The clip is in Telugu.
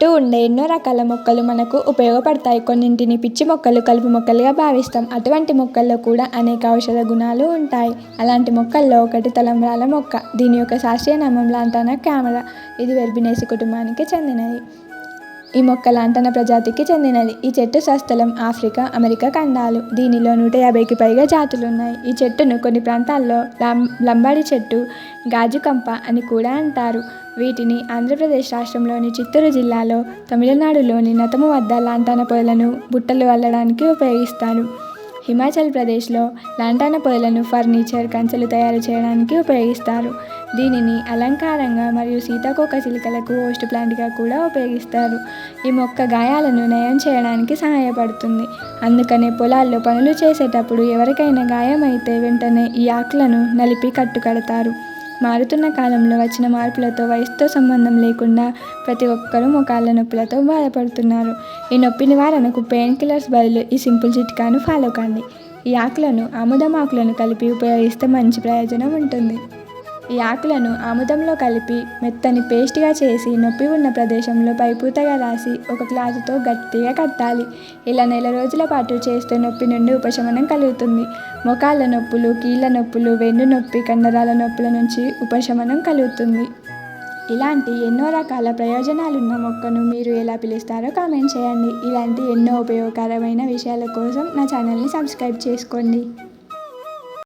చుట్టూ ఉండే ఎన్నో రకాల మొక్కలు మనకు ఉపయోగపడతాయి. కొన్నింటిని పిచ్చి మొక్కలు కలుపు మొక్కలుగా భావిస్తాం. అటువంటి మొక్కల్లో కూడా అనేక ఔషధ గుణాలు ఉంటాయి. అలాంటి మొక్కల్లో ఒకటి తలంబ్రాల మొక్క దీని యొక్క శాస్త్రీయ నామం లాంటానా క్యామరా. ఇది వెర్బినేసి కుటుంబానికి చెందినది. ఈ మొక్క లాంటన ప్రజాతికి చెందినది. ఈ చెట్టు స్వస్థలం ఆఫ్రికా అమెరికా ఖండాలు. దీనిలో నూట యాభైకి పైగా జాతులు ఉన్నాయి ఈ చెట్టును కొన్ని ప్రాంతాల్లో లం లంబాడి చెట్టు గాజుకంప అని కూడా అంటారు. వీటిని ఆంధ్రప్రదేశ్ రాష్ట్రంలోని చిత్తూరు జిల్లాలో తమిళనాడులోని నతము వద్ద లాంటాన పొదలను బుట్టలు అల్లడానికి ఉపయోగిస్తారు. హిమాచల్ ప్రదేశ్లో లాంటాన పొదలను ఫర్నిచర్ కంచెలు తయారు చేయడానికి ఉపయోగిస్తారు. దీనిని అలంకారంగా మరియు సీతాకోక చిలుకలకు హోస్ట్ ప్లాంట్గా కూడా ఉపయోగిస్తారు. ఈ మొక్క గాయాలను నయం చేయడానికి సహాయపడుతుంది. అందుకనే పొలాల్లో పనులు చేసేటప్పుడు ఎవరికైనా గాయమైతే వెంటనే ఈ ఆకులను నలిపి కట్టుకడతారు. మారుతున్న కాలంలో వచ్చిన మార్పులతో వయసుతో సంబంధం లేకుండా ప్రతి ఒక్కరూ మోకాళ్ళ నొప్పులతో బాధపడుతున్నారు. ఈ నొప్పి నివారణకు పెయిన్ కిల్లర్స్ బదులు ఈ సింపుల్ చిట్కాను ఫాలో కండి. ఈ ఆకులను ఆముదం ఆకులను కలిపి ఉపయోగిస్తే మంచి ప్రయోజనం ఉంటుంది. ఈ ఆకులను ఆముదంలో కలిపి మెత్తని పేస్ట్గా చేసి నొప్పి ఉన్న ప్రదేశంలో పైపూతగా రాసి ఒక క్లాత్తో గట్టిగా కట్టాలి. ఇలా నెల రోజుల పాటు చేస్తే నొప్పి నుండి ఉపశమనం కలుగుతుంది. మోకాళ్ళ నొప్పులు కీళ్ళ నొప్పులు వెన్ను నొప్పి కండరాల నొప్పుల నుంచి ఉపశమనం కలుగుతుంది. ఇలాంటి ఎన్నో రకాల ప్రయోజనాలున్న మొక్కను మీరు ఎలా పిలుస్తారో కామెంట్ చేయండి. ఇలాంటి ఎన్నో ఉపయోగకరమైన విషయాల కోసం నా ఛానల్ని సబ్స్క్రైబ్ చేసుకోండి.